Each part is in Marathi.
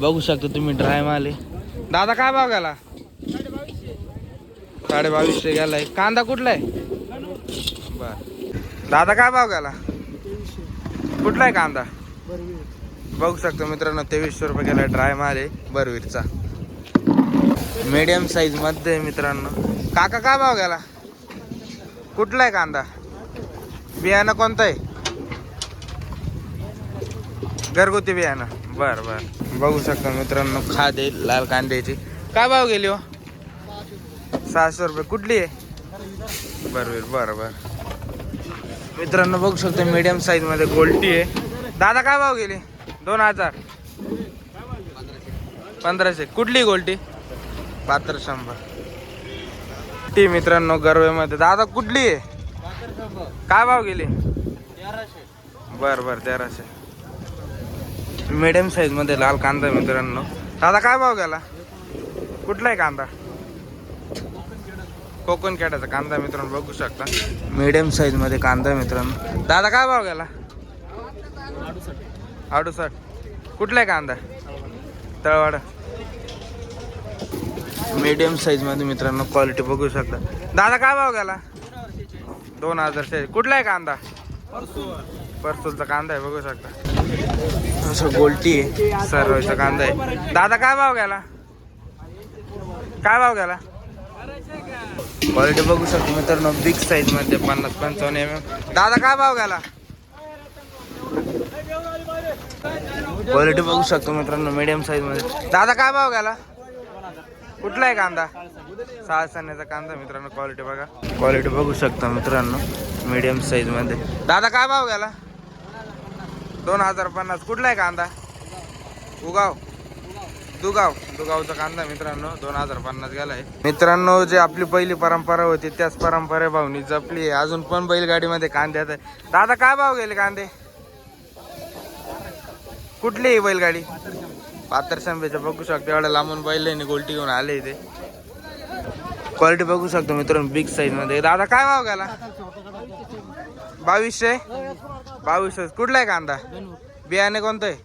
बघू शकता तुम्ही ड्राय माल आहे. दादा काय भाव गेला? साडे बावीसशे गेलाय. कांदा कुठला आहे? बर. दादा काय भाव गेला? कुठला आहे कांदा? बघू शकतो मित्रांनो तेवीसशे रुपये गेला ड्राय माल आहे बरवीरचा. मीडियम साईजमध्ये आहे मित्रांनो. काका काय भाव गेला? कुठला आहे कांदा? बियाणं कोणतं आहे? घरगुती बियाणं. बर बर. बघू शकता मित्रांनो खाद आहे लाल कांद्याची. काय भाव गेली हो? सहाशे रुपये. कुठली आहे? बरं बरं बरं मित्रांनो बघू शकता मीडियम साईजमध्ये गोल्टी आहे. दादा काय भाव गेली? दोन हजार. पंधराशे. कुठली गोल्टी? पात्र शंभर. ती मित्रांनो गरवेमध्ये. दादा कुठली आहे? काय भाव गेली? बर बर तेराशे. मीडियम साईजमध्ये लाल कांदा आहे मित्रांनो. दादा काय भाव गेला? कुठला आहे कांदा? कोकण कॅटाचा कांदा मित्रांनो बघू शकता. मीडियम साईजमध्ये कांदा मित्रांनो. दादा काय भाव गेला? अडुसठ कुठला आहे कांदा? तळवाडा. मीडियम साईजमध्ये मित्रांनो क्वालिटी बघू शकता. दादा काय भाव गेला? दोन हजार कुठला आहे कांदा? परसूलचा कांदा आहे बघू शकता. असं गोलटी आहे. सर्वचा कांदा आहे. दादा काय भाव घ्याला काय भाव घ्याला क्वालिटी बघू शकतो मित्रांनो बिग साईजमध्ये पन्नास पंचावन्न एम एम दादा काय भाव घ्याला क्वालिटी बघू शकतो मित्रांनो मीडियम साईजमध्ये. दादा काय भाव घ्याला कुठला आहे कांदा? सहा सण्याचा कांदा मित्रांनो क्वालिटी बघा. क्वालिटी बघू शकता मित्रांनो मीडियम साईजमध्ये. दादा काय भाव घ्याला दोन हजार पन्नास. कुठला आहे कांदा? उगाव. दुगाव. दुगावचा कांदा मित्रांनो. दोन हजार पन्नास गेलाय. मित्रांनो जे आपली पहिली परंपरा होती त्याच परंपरे भाऊनी जपली आहे. अजून पण बैलगाडीमध्ये कांदे आहेत दादा काय भाव गेले कांदे? कुठली आहे बैलगाडी? पात्र शंभेच्या बघू शकतो. एवढ्या लांबून बैल आहे गोलटी घेऊन आले इथे. क्वालिटी बघू शकतो मित्रांनो बिग साईजमध्ये. दादा काय भाव गेला? बावीसशे? बावीसशे कुठला आहे कांदा? बियाणे कोणतं आहे?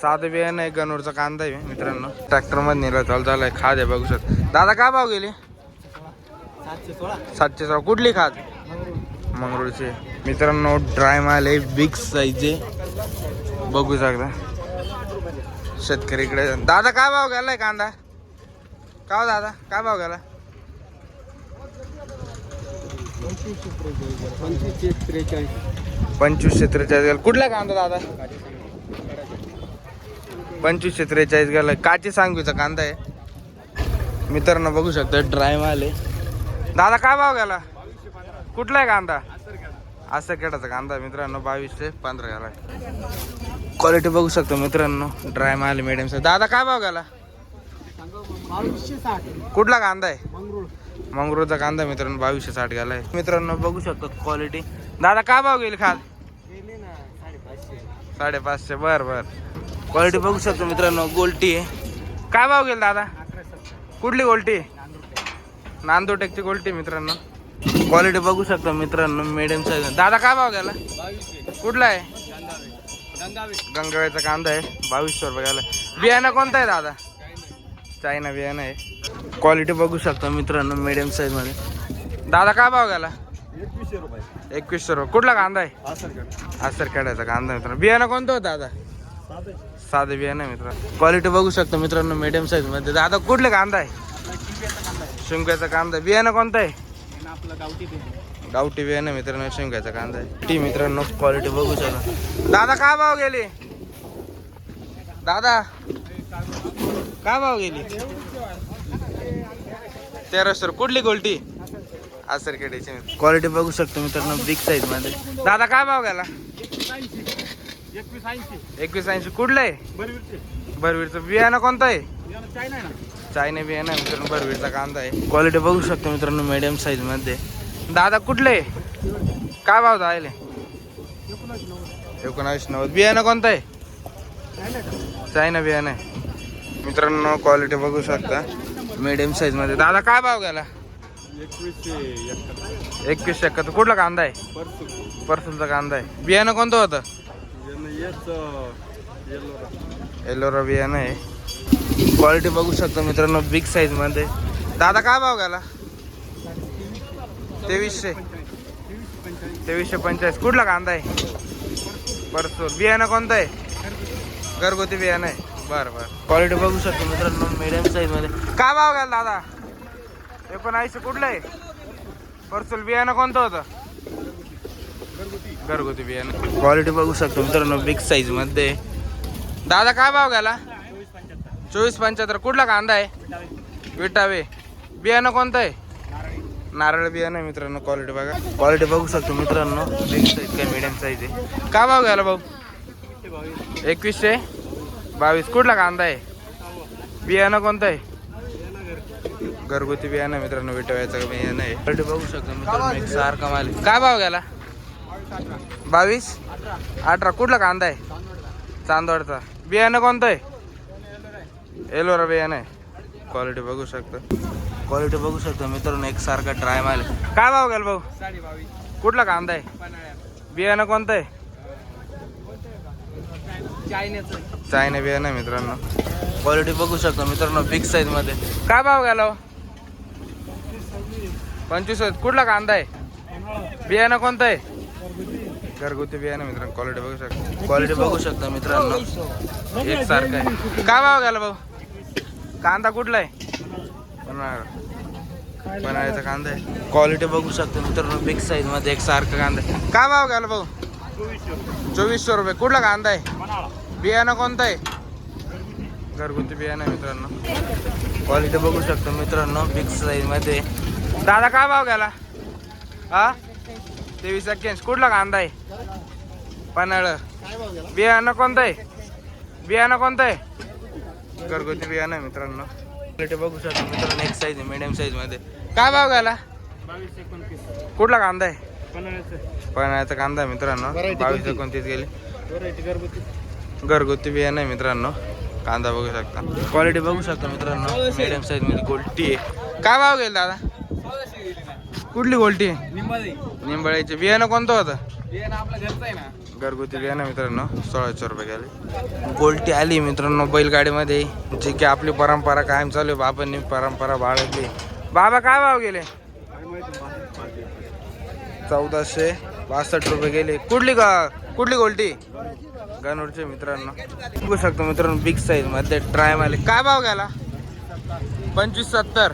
साधं बियाणं आहे गणूरचा कांदा आहे मित्रांनो. ट्रॅक्टरमध्ये नेला चालू झालाय खाद आहे बघू शकतो. दादा काय भाव गेली? सातशे सोळा. कुठली खाद? मंगरूळची. मित्रांनो ड्राय माल आहे बिग साईज आहे. बघू शकता. शेतकरीकडे दादा काय भाव गेलाय कांदा? का हो दादा? काय भाव गेला? पंचवीसशे त्रेचाळीस गेला कुठला कांदा दादा? पंचवीसशे त्रेचाळीस गेला काची सांगवीचा कांदा आहे. मित्रांनो बघू शकता ड्राय माल आहे. दादा काय भाव गेला? कुठला आहे कांदा? असं केटाचा कांदा मित्रांनो बावीसशे पंधरा गेला क्वालिटी बघू शकतो मित्रांनो ड्राय माल मिडियम दादा काय भाव गेला? कुठला कांदा आहे? मंगरूळचा कांदा मित्रांनो बावीसशे साठ गेलाय. मित्रांनो बघू शकतो क्वालिटी दादा का भाव गेली खाल? साडेपाचशे. बर बर. क्वालिटी बघू शकतो मित्रांनो गोल्टी आहे. काय भाव गेल दादा? कुठली गोल्टी? नांदोटेकची गोल्टी मित्रांनो. क्वालिटी बघू शकतो मित्रांनो मिडियम साईज दादा काय भाव गेला? कुठला आहे? गंगावेचा कांदा आहे. बावीसशे रुपये गेला. बियाणं कोणता आहे दादा? चायना बियाणं आहे क्वालिटी बघू शकतो मित्रांनो मिडियम साईजमध्ये. दादा काय भाव गेला? एकवीसशे रुपये. एकवीसशे रुपये. कुठला कांदा आहे? असं आसर खेळायचा कांदा मित्रांनो. बियाणं कोणतं होतं दादा? साधं. बियाणं आहे मित्रांनो. क्वालिटी बघू शकतो मित्रांनो मिडियम साईजमध्ये. दादा कुठले कांदा आहे? शिमक्याचा कांदा बियाणं कोणतं आहे? आपलं गावठी गावठी बियाणं मित्रांनो शिमक्याचा कांदा आहे. टी मित्रांनो क्वालिटी बघू शकतो. दादा काय भाव गेली? दादा. काय भाव गेली? तेराशे रुपये. कुठली गोल्टी? आसर खेळायची क्वालिटी बघू शकतो मित्रांनो बिग साईजमध्ये. दादा काय भाव गेला? एकवीस ऐंशी. कुठलं आहे? बरं बरवीरचं बियाणं कोणतं आहे? चायना बियाणं मित्रांनो बरवीरचा कांदा आहे. क्वालिटी बघू शकतो मित्रांनो मिडियम साईजमध्ये. दादा कुठले काय भाव जायले एकोणावीस नव्वद. बियाणं कोणतं आहे? चायना बियाणं आहे. मित्रांनो क्वालिटी बघू शकता. मिडियम साईजमध्ये. दादा काय भाव गेला? एकवीसशे एकाहत्तर. एकवीस एकाहत्तर. कुठला कांदा आहे? परसू. परसूलचा कांदा आहे. बियाणं कोणतं होतं? एलोरा बियाणं आहे. क्वालिटी बघू शकतो मित्रांनो बिग साईजमध्ये. दादा काय भाव गेला? तेवीसशे. तेवीसशे पंचाळीस कुठला कांदा आहे? परसूर बियाणं कोणतं आहे? घरगुती बियाणं आहे. बरं बरं. क्वालिटी बघू शकतो मित्रांनो मिडियम साईजमध्ये. काय भाव गेला दादा? एकोणऐंशी कुठलं आहे? परसूल बियाणं कोणतं होतं? घरगुती बियाणं. क्वालिटी बघू शकतो मित्रांनो बिग साईजमध्ये. दादा काय भाव घ्याला? चोवीस पंच्याहत्तर. कुठला कांदा आहे? विटावे. बियाणं कोणतं आहे? नारळ बियाणं आहे मित्रांनो क्वालिटी बघा. क्वालिटी बघू शकतो मित्रांनो बिग साईज काय मिडियम साईज आहे. काय भाव घ्यायला भाऊ? एकवीसशे. बावीस. कुठला कांदा आहे? बियाणं कोणतं आहे? घरगुती बियाणं आहे मित्रांनो विटाव्याचं बियाणं आहे. क्वालिटी बघू शकतो मित्रांनो एक सारखा माल आहे. काय भाव गेला? बावीस? अठरा. कुठला कांदा आहे? चांदवडचा. बियाणं कोणतं आहे? एलोरा बियाणं आहे. क्वालिटी बघू शकतो. क्वालिटी बघू शकतो मित्रांनो एक सारखा ट्राय माल. काय भाव गेला भाऊ? कुठला कांदा आहे? बियाणं कोणतं आहे? चायना बियाणं आहे मित्रांनो. क्वालिटी बघू शकतो मित्रांनो बिग साईजमध्ये. काय भाव गेला हो? पंचवीस कुठला कांदा आहे? बियाणं कोणतं आहे? घरगुती बियाणं मित्रांनो क्वालिटी बघू शकतो. क्वालिटी बघू शकतो मित्रांनो. एक सारखं आहे. काय भाव गेला भाऊ? कांदा कुठला आहे? पण पन्हाळ्याचा कांदा आहे. क्वालिटी बघू शकतो मित्रांनो बिग साईजमध्ये एक सारखं कांदा आहे. काय भाव गेला भाऊ? चोवीसशे रुपये. कुठला कांदा आहे? बियाणं कोणतं आहे? घरगुती बियाणं मित्रांनो. क्वालिटी बघू शकतो मित्रांनो बिग साईजमध्ये. दादा काय भाव गेला? हा? तेवीस एक्क्याऐंशी. कुठला कांदा आहे? पन्हाळ. बियाणं कोणतं आहे? बियाणं कोणतं आहे? घरगुती बियाणं आहे मित्रांनो. क्वालिटी बघू शकतो मित्रांनो एक साईज आहे मिडियम साईजमध्ये. काय भाव एकोणतीस. कुठला कांदा आहे. पन्हाळ्याचा कांदा मित्रांनो. बावीस एकोणतीस गेले. घरगुती. बियाणं आहे मित्रांनो. कांदा बघू शकता. क्वालिटी बघू शकता मित्रांनो. मिडियम साईजमध्ये गोल्टी आहे. काय भाव गेल दादा? कुठली गोल्टी? आहे निंबाळ्याचे बियाणं कोणतं होतं? घरगुती बियाणं मित्रांनो. सोळाशे रुपये गेले. गोल्टी आली मित्रांनो बैलगाडीमध्ये. जी की आपली परंपरा कायम चालू आहे. बाबांनी परंपरा बाळगली. बाबा काय भाव गेले? चौदाशे. बासष्ट रुपये गेले. कुठली का? कुठली गोल्टी? गनूरचे मित्रांनो. बघू शकतो मित्रांनो बिग साईजमध्ये ट्राय माले काय भाव गेला? पंचवीस सत्तर.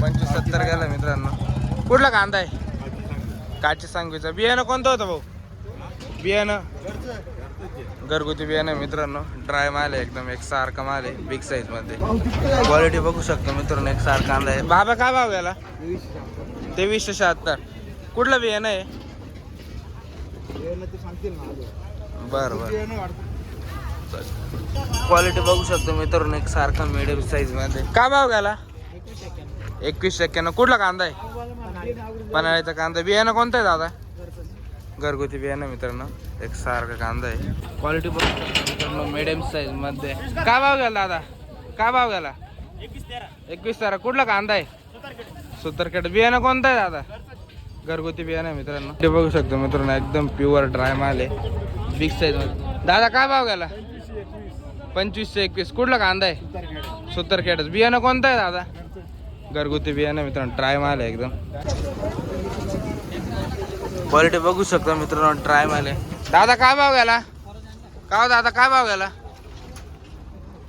पंचवीस सत्तर गेला मित्रांनो. कुठला कांदा आहे? काची सांगवीचा. बियाणं कोणतं होतं भाऊ? बियाणं. घरगुती बियाणं मित्रांनो. ड्राय माल आहे एकदम एक सारखा माल आहे बिग साईजमध्ये. क्वालिटी बघू शकतो मित्रांनो एक सारखा कांदा आहे. बाबा काय भाव गेला? तेवीसशे शहात्तर. कुठलं बियाणं आहे? बरं बरं. क्वालिटी बघू शकतो मित्रांनो एक सारखा मिडियम साईजमध्ये. काय भाव गेला? एकवीस एक्क्याण्णव कुठला कांदा आहे? पन्हाळ्याचा कांदा. बियाणं कोणतं आहे दादा? घरगुती. बियाणं मित्रांनो. एक सारखा कांदा आहे. क्वालिटी बघू शकतो मित्रांनो मिडियम साईजमध्ये. काय भाव गेला दादा? काय भाव गेला? एकवीस तेरा. कुठला कांदा आहे? सुतरखेड. बियाणं कोणतं आहे दादा? घरगुती बियाणं आहे मित्रांनो. ते बघू शकतो मित्रांनो एकदम प्युअर ड्राय माल आहे. बिग साईजमध्ये. दादा काय भाव गेला? पंचवीसशे एकवीस. कुठला कांदा आहे? सुतरखेडच. बियाणं कोणतं आहे दादा? घरगुती बियाणं मित्रांनो. ट्राय माल आहे एकदम. क्वालिटी बघू शकतो मित्रांनो ट्राय माल आहे. दादा काय भाव गेला? का हो दादा काय भाव गेला?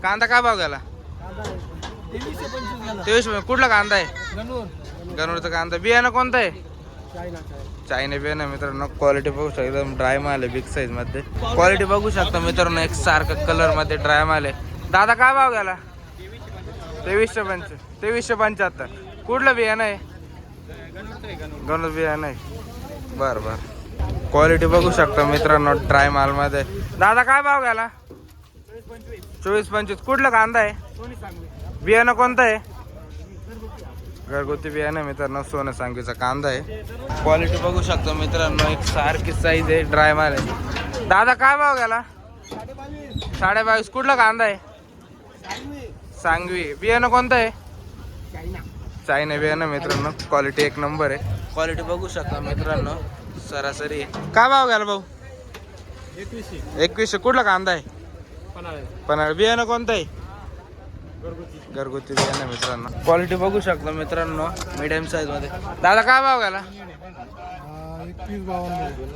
कांदा काय भाव गेला? तेवीस कुठला कांदा आहे? गणूरचा कांदा. बियाणं कोणतं आहे? चायना बियाणं आहे मित्रांनो क्वालिटी बघू शकता एकदम ड्राय माल आहे बिग साईजमध्ये. क्वालिटी बघू शकता मित्रांनो एक सारखं कलरमध्ये ड्राय माल आहे. दादा काय भाव गेला? तेवीसशे पंच तेवीसशे पंच्याहत्तर. कुठलं बियाणं आहे गणूर बियाणं आहे बरं बरं. क्वालिटी बघू शकता मित्रांनो ड्राय माल मध्ये. दादा काय भाव गेला? चोवीस पंचवीस. कुठलं कांदा आहे? बियाणं कोणतं आहे? घरगुती बियाणं मित्रांनो सोनं सांगीचा कांदा आहे. क्वालिटी बघू शकतो मित्रांनो एक सारखी साईज आहे ड्राय माल आहे. दादा काय भाव गेला? साडे बावीस कुठला कांदा आहे? सांगवी. बियाणं कोणतं आहे? चायना बियाणं मित्रांनो. क्वालिटी एक नंबर आहे. क्वालिटी बघू शकता मित्रांनो सरासरी. आहे. काय भाव गेला भाऊ? एकवीसशे. एकवीसशे. कुठला कांदा आहे? पन्हाळे. बियाणं कोणतं आहे? घरगुती बियाणं मित्रांनो. क्वालिटी बघू शकता मित्रांनो मिडियम साईजमध्ये. दादा काय भाव गेला?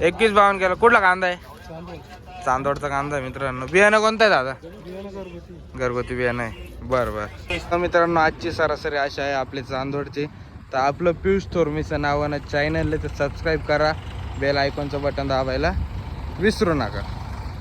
एकवीस बावन्न गेला. कुठला कांदा आहे? चांदोडचा कांदा आहे मित्रांनो. बियाणं कोणतं आहे दादा? घरगुती बियाणं आहे. बरं बरं. तर मित्रांनो आजची सरासरी अशी आहे आपली चांदोडची तर आपलं पियुष थोरमीचं नावानं चॅनल तर सबस्क्राईब करा. बेल आयकॉनचं बटन दाबायला विसरू नका.